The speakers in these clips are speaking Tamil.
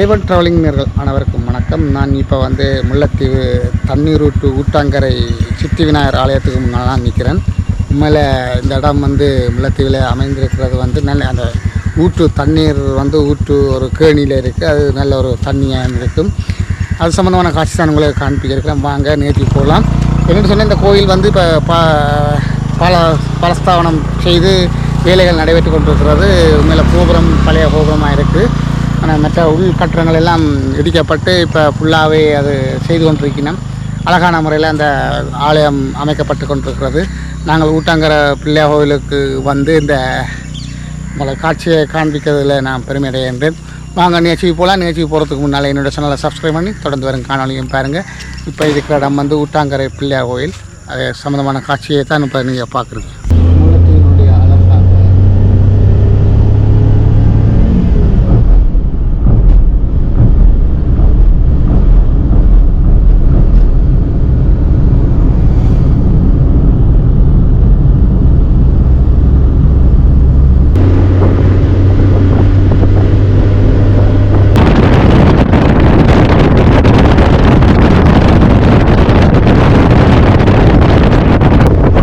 ஏவன் ட்ராவலிங்கர்கள் அனைவருக்கும் வணக்கம். நான் இப்போ வந்து முல்லைத்தீவு தண்ணீர் ஊட்டு ஊட்டாங்கரை சித்தி விநாயகர் ஆலயத்துக்கு முன்னால் தான் நிற்கிறேன். உண்மையில் இந்த இடம் வந்து முல்லைத்தீவில் அமைந்திருக்கிறது வந்து நல்ல அந்த ஊற்று தண்ணீர் வந்து ஊற்று ஒரு கேணியில் இருக்குது அது நல்ல ஒரு தண்ணியாக இருக்கும். அது சம்மந்தமான காட்சி தான் உங்களுக்கு காண்பிக்கிறேன். வாங்க நேற்றி போகலாம். என்னென்னு சொன்னால் இந்த கோயில் வந்து இப்போ பா பல பலஸ்தாபனம் செய்து வேலைகள் நடைபெற்று கொண்டிருக்கிறது. உண்மையில் கோபுரம் பழைய கோபுரமாக இருக்குது ஆனால் மற்ற உள் கட்டடங்கள் எல்லாம் இடிக்கப்பட்டு இப்போ ஃபுல்லாகவே அது செய்து கொண்டிருக்கணும் அழகான முறையில் அந்த ஆலயம் அமைக்கப்பட்டு கொண்டிருக்கிறது. நாங்கள் ஊட்டாங்கர பிள்ளையார் கோவிலுக்கு வந்து இந்த உங்களை காட்சியை காண்பிக்கிறதுல நான் பெருமை அடைகின்றேன். வாங்க நிகழ்ச்சிக்கு போகலாம். நிகழ்ச்சிக்கு போகிறதுக்கு முன்னால் என்னோட சேனலை சப்ஸ்கிரைப் பண்ணி தொடர்ந்து வரும் காணொலியும் பாருங்கள் இப்போ இருக்கிற இடம் வந்து ஊட்டாங்கரை பிள்ளையார் கோயில் அது சம்மந்தமான காட்சியை தான் இப்போ நீங்கள் பார்க்குறீங்க முல்லைத்தீவினுடைய அழகாக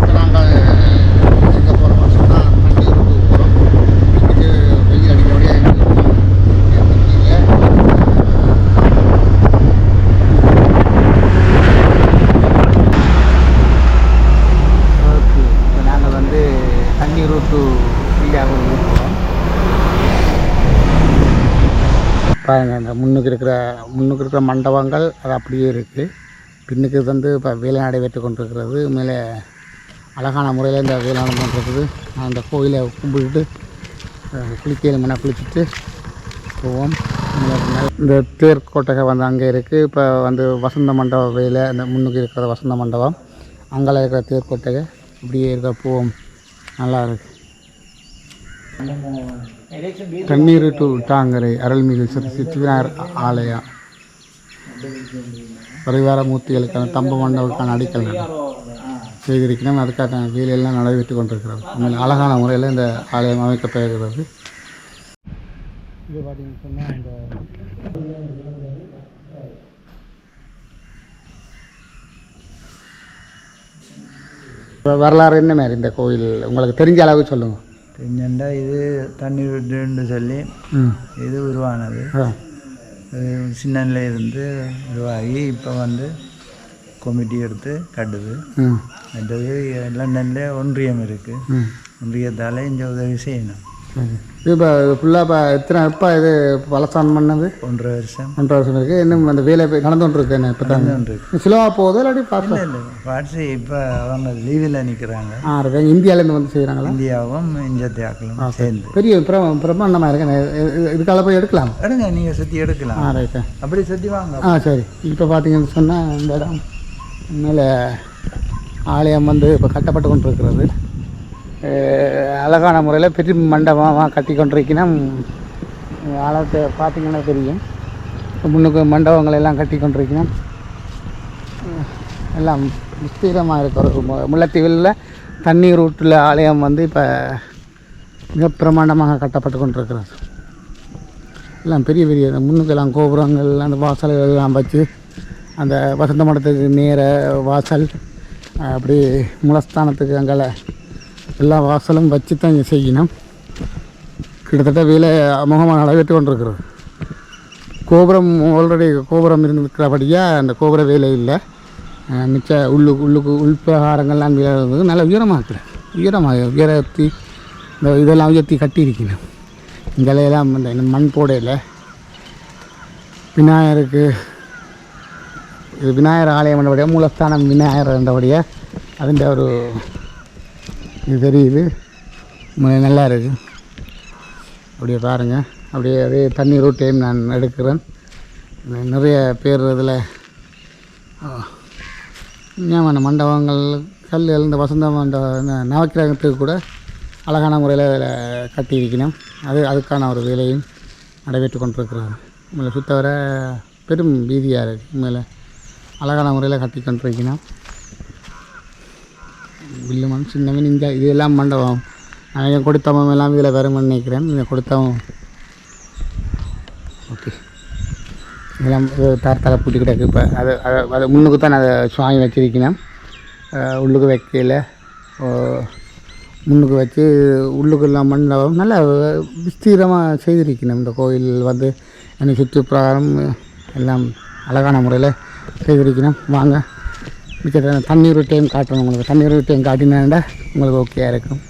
நாங்கள் எங்கே போகிறோம் சொன்னால் தண்ணி ஊருக்கு போகிறோம் இதுக்கு வெயில் அடிக்கிறபடியாக ஓகே இப்போ நாங்கள் வந்து தண்ணி ரூட்டு ஃப்ரீயாக போகிறோம் பாருங்கள் இந்த முன்னுக்கு இருக்கிற முன்னுக்கு இருக்கிற மண்டபங்கள் அது அப்படியே இருக்குது பின்னுக்கு வந்து இப்போ வேலை நடைபெற்று கொண்டிருக்கிறது. மேலே அழகான முறையில் இந்த வேலை நடந்துருக்குது நான் அந்த கோயிலை கும்பிட்டுட்டு குளிக்கையில் மன குளிச்சுட்டு போவோம். இந்த தேர்கோட்டகை வந்து அங்கே இருக்குது இப்போ வந்து வசந்த மண்டப வேலை அந்த முன்னுக்கு இருக்கிற வசந்த மண்டபம் அங்கே இருக்கிற தேர்கோட்டகை இப்படியே இருக்க போவோம். நல்லா இருக்குது தண்ணீர் டு டாங்கரை அருள்மிகு ஸ்ரீ சித்திவிநாயர் ஆலயம் பரிவார மூர்த்திகளுக்கான தம்ப மண்டபத்துக்கான அடிக்கல் நடு செய்திருக்கிறோம் அதுக்காக வேலையெல்லாம் நடைபெற்று கொண்டிருக்கிறது. உண்மையில் அழகான முறையில் இந்த ஆலயம் அமைக்கப்படுகிறது இது பார்த்தீங்கன்னு சொன்னால் இந்த வரலாறு என்ன மாதிரி இந்த கோயில்? உங்களுக்கு தெரிஞ்ச அளவு சொல்லுங்கள் பின்னண்டா இது தண்ணீர் விட்டுன்னு சொல்லி இது உருவானது சின்னல இருந்து உருவாகி இப்போ வந்து கமிட்டி எடுத்து கட்டுது மற்றது லண்டனில் ஒன்றியம் இருக்குது ஒன்றியத்தால் இந்த உதவி செய்யணும் இப்போ ஃபுல்லாக இப்போ எத்தனை எப்போ இது பலசான் பண்ணது? ஒன்றரை வருஷம். ஒன்றரை வருஷம் இருக்குது இன்னும் அந்த வேலை போய் நடந்து கொண்டு இருக்கு என்ன இப்போ தான். சிலவாக போகுது இல்லாட்டி இல்லை பார்ட்ஸு இப்போ அவங்க லீவில் நிற்கிறாங்க ஆ இருக்காங்க. இந்தியாவிலேருந்து வந்து செய்கிறாங்களா இந்தியாவும் இந்தியாத்தியாக்களும் சேர்ந்து. பெரிய பிர பிரம்மாண்டமாக இருக்கு. இதுக்கால போய் எடுக்கலாம்? எடுங்க நீங்கள் சுற்றி எடுக்கலாம். ஆ ரைட்டு. அப்படி சுற்றி வாங்க. ஆ சரி. இப்போ பார்த்தீங்கன்னு சொன்னால் இந்த இடம் மேலே ஆலயம் வந்து இப்போ கட்டப்பட்டு கொண்டு இருக்கிறது அழகான முறையில் பெரிய மண்டபமாக கட்டி கொண்டிருக்கணும் ஆலயத்தை பார்த்திங்கன்னா தெரியும். முன்னுக்கு மண்டபங்கள் எல்லாம் கட்டி கொண்டிருக்கணும் எல்லாம் விஸ்தீரமாக இருக்கிற முல்லைத்தீவில் தண்ணீர் ரூட்டில் ஆலயம் வந்து இப்போ மிக பிரமாண்டமாக கட்டப்பட்டு கொண்டிருக்கிறது. எல்லாம் பெரிய பெரிய முன்னுக்கெல்லாம் கோபுரங்கள் அந்த வாசல்கள் எல்லாம் வச்சு அந்த வசந்த மடத்துக்கு நேர வாசல் அப்படி முலஸ்தானத்துக்கு அங்கே எல்லா வாசலும் வச்சு தான் இங்கே செய்யணும் கிட்டத்தட்ட வேலை அமோகமாக நடைபெற்று கொண்டிருக்கிறது கோபுரம் ஆல்ரெடி கோபுரம் இருந்திருக்கிறபடியாக அந்த கோபுர வேலை இல்லை அஹ் மிச்ச உள்ளு உள்ளுக்கு உள்பிரகாரங்கள்லாம் வேலை இருந்தது நல்ல உயரமாக இருக்குது உயரமாக உயரத்தி இந்த இதெல்லாம் உயர்த்தி கட்டியிருக்கணும் இங்கெல்லாம் இந்த இந்த மண் போடையில் விநாயகருக்கு இது விநாயகர் ஆலயம் என்றபடியாக மூலஸ்தானம் விநாயகர் என்றபடியாக അതിൻ്റെ ஒரு இது தெரியுது. நல்லா இருக்கு. அப்படியே பாருங்கள் அப்படியே அதே தண்ணி ரூட்டையும் நான் எடுக்கிறேன். நிறைய பேர் இதில் ஞாபக மண்டபங்கள் கல் இந்த வசந்த மண்டபம் நவக்கிரகத்துக்கு கூட அழகான முறையில் அதில் கட்டியிருக்கணும். அது அதுக்கான ஒரு வேலையும் நடைபெற்று கொண்டிருக்கிறது சுற்ற வர பெரும் வீதியாக இருக்குது உண்மையில் அழகான முறையில் கட்டி கொண்டிருக்கணும். வில்லுமன் சின்னவன் இந்த இதெல்லாம் மண்டபம். நான் கொடுத்தவன் எல்லாம் இதில் வரும்னு நினைக்கிறேன். இதை கொடுத்தவன். ஓகே. இதெல்லாம் தர தர பூட்டி கிடக்கு இப்போ. அது அதை அதை முன்னுக்கு தான் அதை சுவாமி வச்சிருக்கணும் உள்ளுக்கு வைக்கல. முன்னுக்கு வச்சு உள்ளுக்கெல்லாம் மண்டபம் நல்லா விஸ்தீரமாக செய்திருக்கணும் இந்த கோயில் வந்து எனக்கு சுற்று பிரகாரம் எல்லாம் அழகான முறையில் செய்திருக்கணும் வாங்க. மிச்ச தண்ணீர் டைம் காட்டணும் உங்களுக்கு? தண்ணீர் டைம் காட்டினேன்டா உங்களுக்கு ஓகேயா இருக்கும்.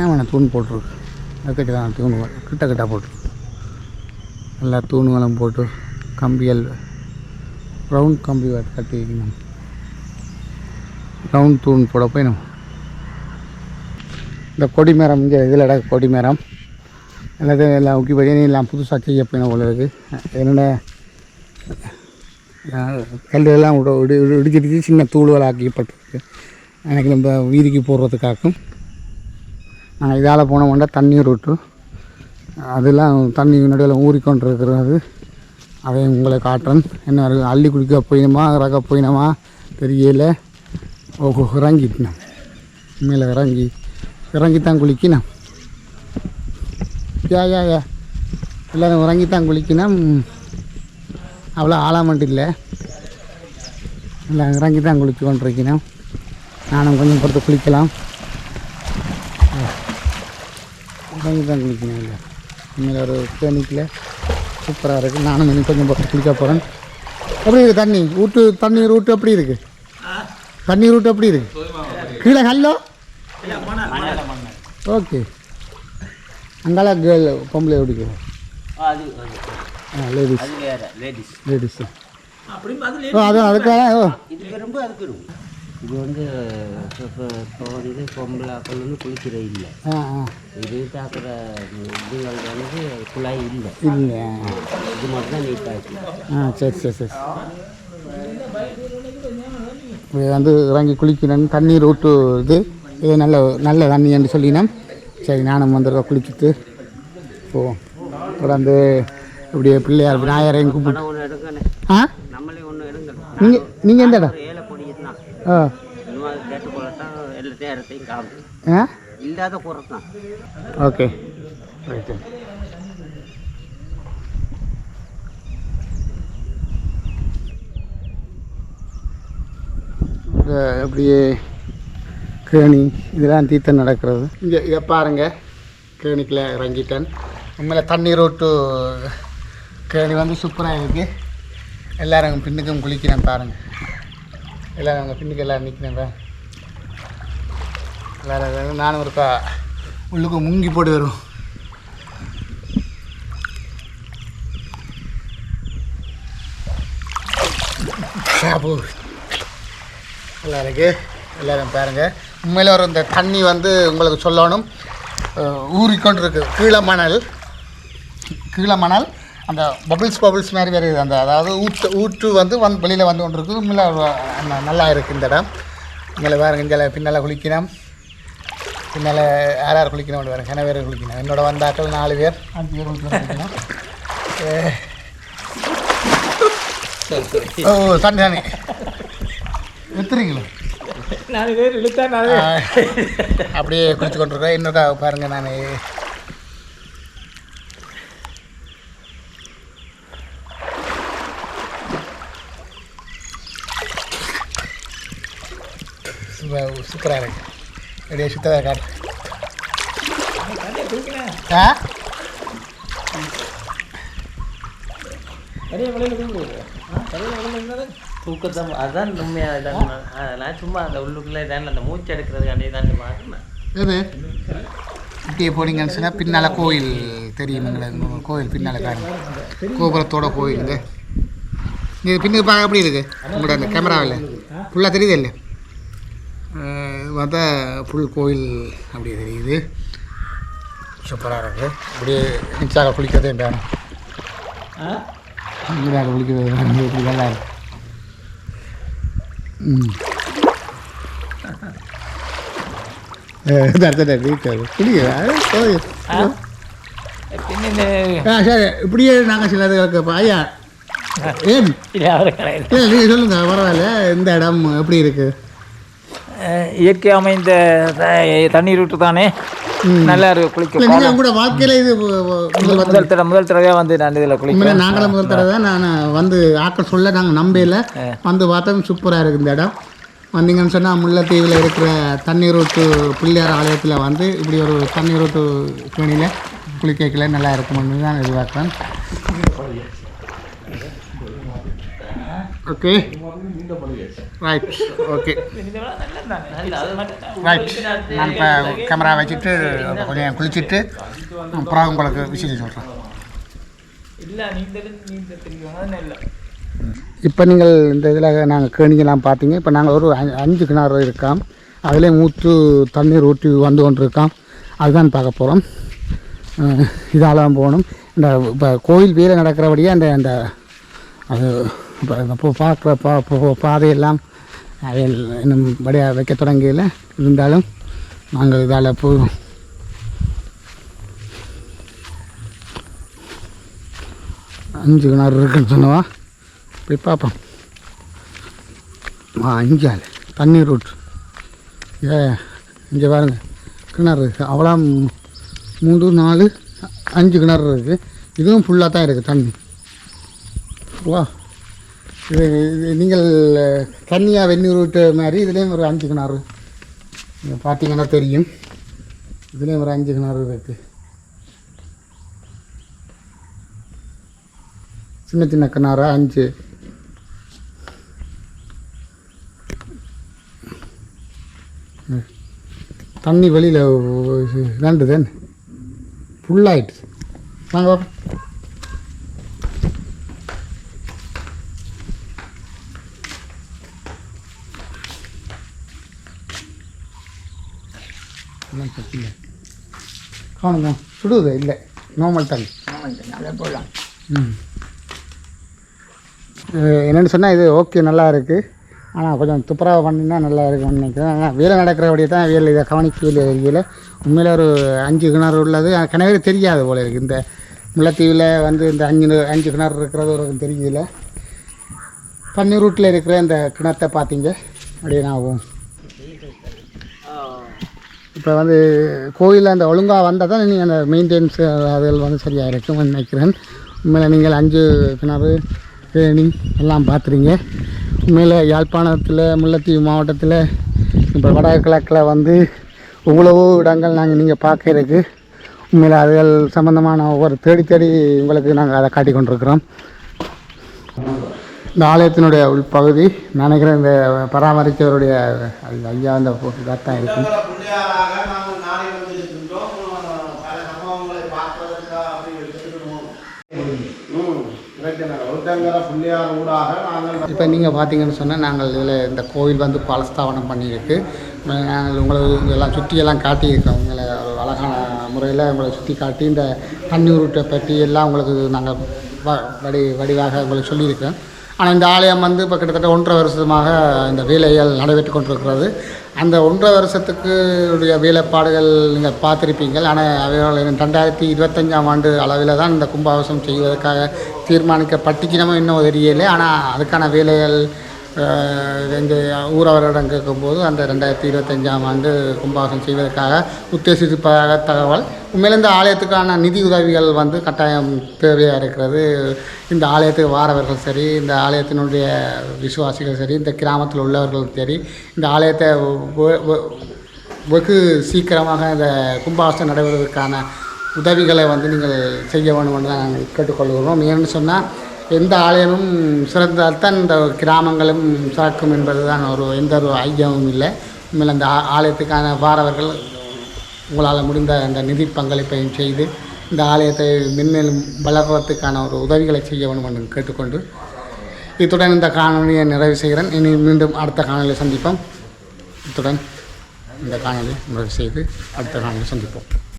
ஏன் தூண் போட்டிருக்கு? அதுக்கிட்ட தான் தூணுகள். கிட்ட கிட்ட போட்டு எல்லா தூணுகளும் போட்டு கம்பிகள் ரவுண்ட் கம்பி கட்டி வைக்கணும். ரவுண்ட் தூண் போட போய் நம்ம இந்த கொடி மரம் இங்கே இதில் கொடி மரம். எல்லாத்தையும் எல்லாம் உக்கி பற்றி எல்லாம் புதுசாக செய்ய போயிடும் போல என்னென்ன கல்லெல்லாம் விட இடி இடி- இடிச்சிடிச்சு சின்ன தூள்கள் ஆக்கப்பட்டிருக்கு எனக்கு நம்ம வீதிக்கு போடுறதுக்காகும் நாங்கள் இதால் போனோம்னா தண்ணீர் விட்டு அதெல்லாம் தண்ணி நடுவில் ஊறிக்கொண்டு இருக்கிறது அதை உங்களை காட்டுறேன். என்ன அள்ளி குடிக்க போயினமா ரக போயினமா? தெரியல. ஓஹோ இறங்கிட்டேன் மேலே இறங்கி இறங்கித்தான் குளிக்கணும். யா யா யா. எல்லோரும் இறங்கித்தான் குளிக்கணும். அவ்வளோ ஆளாமட்டு இல்லை. எல்லாம் இறங்கி தான் குளிச்சு கொண்டிருக்கிறேன் நானும் கொஞ்சம் பொறுத்து குளிக்கலாம். இறங்கி தான் குளிக்கணும் இல்லை இனிமேல் ஒரு தேனிக்கில் சூப்பராக இருக்குது நானும் இன்னும் கொஞ்சம் பொறுத்து குளிக்க போகிறேன் எப்படி இருக்குது தண்ணி? ஊட்டு தண்ணி ரூட்டு எப்படி இருக்குது தண்ணி ரூட்டு எப்படி இருக்குது கீழே கல்லோ ஓகே. அங்கால கேர்ள் பொம்பளை எப்படி லேடிஸ் அது வேற லேடிஸ் லேடிஸ் அதான் அதுக்காக இது அதுக்கு வந்து இப்போ இப்போ வந்து பொம்பளாக்கள் வந்து குளிக்கிற இல்லை. ஆ ஆ. இது தாக்குற இதுகள் வந்து குழாய் இல்லை. இல்லை. இது மட்டும் தான் நீட்டாக ஆ சரி சரி சரி. வந்து இறங்கி குளிக்கணும் தண்ணீர் ஊட்டு இது இது நல்ல நல்ல தண்ணி என்று சொல்லினோம். சரி நானும் வந்துருக்க குளிச்சுட்டு போவோம் வந்து இப்படியே பிள்ளையார் விநாயகரையும் எடுங்கண்ணே. ஆ? நம்மளே ஒன்று நீங்கள் நீங்கள் எந்த இடம்? ஆ. ஆ? இல்லாத குறை தான் ஓகே. ரைட்டு. அப்படியே கேணி இதெல்லாம் தீர்த்தம் நடக்கிறது. இங்கே இதை பாருங்க. கேணிக்குள்ள இறங்கிட்டேன். உண்மையில தண்ணீர் ஓட்டு கேணி வந்து சூப்பராக இருக்குது எல்லாரும் பின்னுக்கும் குளிக்கிறேன் பாருங்கள் எல்லோரும் அங்கே பின்னுக்கு எல்லோரும் நிற்கிறேன் எல்லோரும் நானும் இருக்கா உள்ளுக்கு முங்கி போட்டு வரும் அப்போ நல்லா இருக்கு. எல்லோரும் பாருங்கள் உண்மையில் ஒரு இந்த தண்ணி வந்து உங்களுக்கு சொல்லணும். ஊறிக்கொண்டு இருக்குது கீழே மணல். கீழே மணல். அந்த பபிள்ஸ் பபிள்ஸ் மாதிரி வருது அந்த அதாவது ஊற்று ஊற்று வந்து வந்து வெளியில் வந்து கொண்டு இருக்குது. உண்மையில நல்லா இருக்குது இந்த இடம். உங்களை பாருங்க இங்கே பின்னால் குளிக்கணும். பின்னால் யார் யார் குளிக்கணும் வேறு? கிண பேர் குளிக்கணும். என்னோட வந்தாக்கள் நாலு பேர். அஞ்சு பேர் குளிக்கணும். ஓ தண்ணி தானே எத்துறீங்களா நாலு பேர் இழுத்தா நாலு அப்படியே குளிச்சு கொண்டிருக்கேன் இன்னொருக்கா பாருங்க நான். சூப்பராக இருக்கு. அப்படியே சுத்ததாக காட்டு ஆ? பெரிய வழியில் தூங்குது பெரிய வழியில் இருந்தாலும் தூக்கத்தை அதான் உண்மையாக இதான் நான் சும்மா அந்த உள்ளுக்குள்ளே தான் அந்த மூச்சு எடுக்கிறதுக்காண்டி தான் பார்க்கணும் இது இப்படியே போனீங்கன்னு சொன்னால் பின்னால் கோயில் தெரியும் கோயில் பின்னால் காணும். கோபுரத்தோட கோயில் இது. இது பின்னுக்கு பார்க்க எப்படி இருக்குது உங்களோட அந்த கேமராவில் ஃபுல்லாக தெரியுது இல்லை பார்த்தா ஃபுல் கோயில் அப்படியே தெரியுது. சூப்பராக இருக்குது அப்படியே மிச்சாக குளிக்கிறதே வேணும். மிச்சாக குளிக்கிறது இப்படி நல்லா இருக்கு. ம். இப்படியே நாங்கள் சிலது கேட்கப்பா ஐயா. ஏன்? இல்லை நீங்கள் சொல்லுங்கள் பரவாயில்ல. இந்த இடம் எப்படி இருக்குது இயற்கை அமைந்த தண்ணீர் ஊற்று தானே நல்லா இருக்கு குளிக்க நீங்கள் உங்களோட வாழ்க்கையில் இது முதல் தடவை. முதல் தடவையாக வந்து நான் இதில் குளிக்கிறேன் நாங்களும் முதல் தடவை தான் நான் வந்து ஆக்கள் சொல்ல நாங்கள் நம்பையில் வந்து பார்த்தோம் சூப்பராக இருக்குது இந்த இடம். வந்தீங்கன்னு சொன்னால் முல்லைத்தீவில் இருக்கிற தண்ணீர் ஊற்று பிள்ளையார் ஆலயத்தில் வந்து இப்படி ஒரு தண்ணீர் ஊற்று கேணியில் குளிக்கல நல்லா இருக்கும்னு தான் எதிர்பார்க்குறேன். ஓகே ரைட் ஓகே ரைட் நான் இப்போ கேமரா வச்சுட்டு கொஞ்சம் குளிச்சுட்டு அப்புறம் உங்களுக்கு விஷயம் சொல்கிறேன் இப்போ நீங்கள் இந்த இதில் நாங்கள் கேணிங்கெல்லாம் பார்த்தீங்க இப்போ நாங்கள் ஒரு அஞ்சு- கிணறு இருக்கோம் அதிலே மூத்து தண்ணீர் ஊற்றி வந்து கொண்டு இருக்கோம் அதுதான் பார்க்க போகிறோம் இதால் போகணும் இந்த இப்போ கோயில் வேலை நடக்கிறபடியே அந்த அந்த அது இப்போ இப்போ பார்க்குற பா பாதையெல்லாம் இன்னும் படியாக வைக்க தொடங்கியில் இருந்தாலும் நாங்கள் இதால் போவோம் அஞ்சு கிணறு இருக்குன்னு சொன்னவா? போய் பார்ப்போம். ஆ அஞ்சால் தண்ணீர் ரூட் ஏ இங்கே பாருங்க. கிணறு இருக்குது அவ்வளோ மூன்று நாலு அஞ்சு கிணறு இருக்குது இதுவும் ஃபுல்லாக தான் இருக்குது தண்ணி. வா. இது இது நீங்கள் தண்ணியாக வெந்நீர் விட்ட மாதிரி இதுலேயும் ஒரு அஞ்சு கிணறு. நீங்கள் பார்த்தீங்கன்னா தெரியும். இதுலேயும் ஒரு அஞ்சு கிணறு இருக்குது சின்ன சின்ன கிணறு அஞ்சு. தண்ணி வெளியில் ரெண்டு தான் ஃபுல்லாகிட்டு வாங்க. பிரச்சனை இல்லை. காணுங்க சுடுது இல்லை நார்மல் தண்ணி ம். அஹ் என்னென்னு சொன்னால் இது ஓகே நல்லா இருக்குது ஆனால் கொஞ்சம் துப்புரவு பண்ணினா நல்லா இருக்கும்னு நினைக்கிறேன். ஆனால் வேலை நடக்கிறபடியே தான் வேலை இதை கவனிக்கவில்லை தெரியல. உண்மையில் ஒரு அஞ்சு கிணறு உள்ளது. அது கிணறு தெரியாது போல இருக்குது இந்த முல்லைத்தீவில் வந்து இந்த அஞ்சு அஞ்சு கிணறு இருக்கிறது ஒரு தெரியல தண்ணி ரூட்டில் இருக்கிற இந்த கிணத்தை பார்த்தீங்க. அப்படியே நான் இப்போ வந்து கோயிலில் அந்த ஒழுங்காக வந்தால் தான் நீங்கள் அந்த மெயின்டெயின்ஸ் அதுகள் வந்து சரியாக இருக்கும் நினைக்கிறேன். உண்மையில் நீங்கள் அஞ்சு கிணறு தேனி எல்லாம் பார்த்துறீங்க உண்மையில் யாழ்ப்பாணத்தில் முல்லைத்தீவு மாவட்டத்தில் இப்போ வடகிழக்கில் வந்து இவ்வளவோ இடங்கள் நாங்கள் நீங்கள் பார்க்கறதுக்கு உண்மையில் அதுகள் சம்மந்தமான ஒவ்வொரு தேடி தேடி உங்களுக்கு நாங்கள் அதை காட்டி கொண்டிருக்கிறோம் இந்த ஆலயத்தினுடைய உள்பகுதி. நான் நினைக்கிறேன் இந்த பராமரித்தவருடைய ஐயா அந்த இதாக தான் இருக்கும். இப்போ நீங்கள் பார்த்தீங்கன்னு சொன்னால் நாங்கள் இதில் இந்த கோயில் வந்து பாலஸ்தாபனம் பண்ணியிருக்கு. நாங்கள் உங்களுக்கு எல்லாம் சுற்றியெல்லாம் காட்டியிருக்கோம். உங்களை அழகான முறையில் உங்களை சுற்றி காட்டி இந்த தண்ணி உருட்டை பற்றி எல்லாம் உங்களுக்கு நாங்கள் வ வடி வடிவாக உங்களுக்கு சொல்லியிருக்கிறோம் ஆனால் இந்த ஆலயம் வந்து இப்போ கிட்டத்தட்ட ஒன்றரை வருஷமாக இந்த வேலைகள் நடைபெற்று கொண்டிருக்கிறது. அந்த ஒன்றரை வருஷத்துக்கு உடைய வேலைப்பாடுகள் நீங்கள் பார்த்துருப்பீங்கள். ஆனால் அவைகள் ரெண்டாயிரத்தி இருபத்தஞ்சாம் ஆண்டு அளவில் தான் இந்த கும்பாபிஷேகம் செய்வதற்காக தீர்மானிக்கப்பட்டுச்சினமும் இன்னும் தெரியலை. ஆனால் அதுக்கான வேலைகள் எங்கள் ஊரவரிடம் கேட்கும்போது அந்த ரெண்டாயிரத்தி இருபத்தஞ்சாம் ஆண்டு கும்பாபிஷேகம் செய்வதற்காக உத்தேசிப்பதாக தகவல். உண்மையில இந்த ஆலயத்துக்கான நிதி உதவிகள் வந்து கட்டாயம் தேவையாக இருக்கிறது. இந்த ஆலயத்துக்கு வாரவர்கள் சரி இந்த ஆலயத்தினுடைய விசுவாசிகள் சரி இந்த கிராமத்தில் உள்ளவர்கள் சரி இந்த ஆலயத்தை வெகு சீக்கிரமாக இந்த கும்பாபிஷேகம் நடைபெறுவதற்கான உதவிகளை வந்து நீங்கள் செய்ய வேணும்னு தான் நாங்கள் கேட்டுக்கொள்கிறோம். ஏன்னு சொன்னால் எந்த ஆலயமும் சிறந்தால்தான் இந்த கிராமங்களும் சிறக்கும் என்பது தான் ஒரு எந்த ஒரு ஐயமும் இல்லை. உண்மையில் அந்த ஆலயத்துக்கான வாரவர்கள் உங்களால் முடிந்த அந்த நிதி பங்களிப்பையும் செய்து இந்த ஆலயத்தை மென்மேலும் வளர்வதற்கான ஒரு உதவிகளை செய்ய வேண்டும் என்று கேட்டுக்கொண்டு இத்துடன் இந்த காணொலியை நிறைவு செய்கிறேன். இனி மீண்டும் அடுத்த காணொலியை சந்திப்போம். இத்துடன் இந்த காணொலியை நிறைவு செய்து அடுத்த காணொலியை சந்திப்போம்.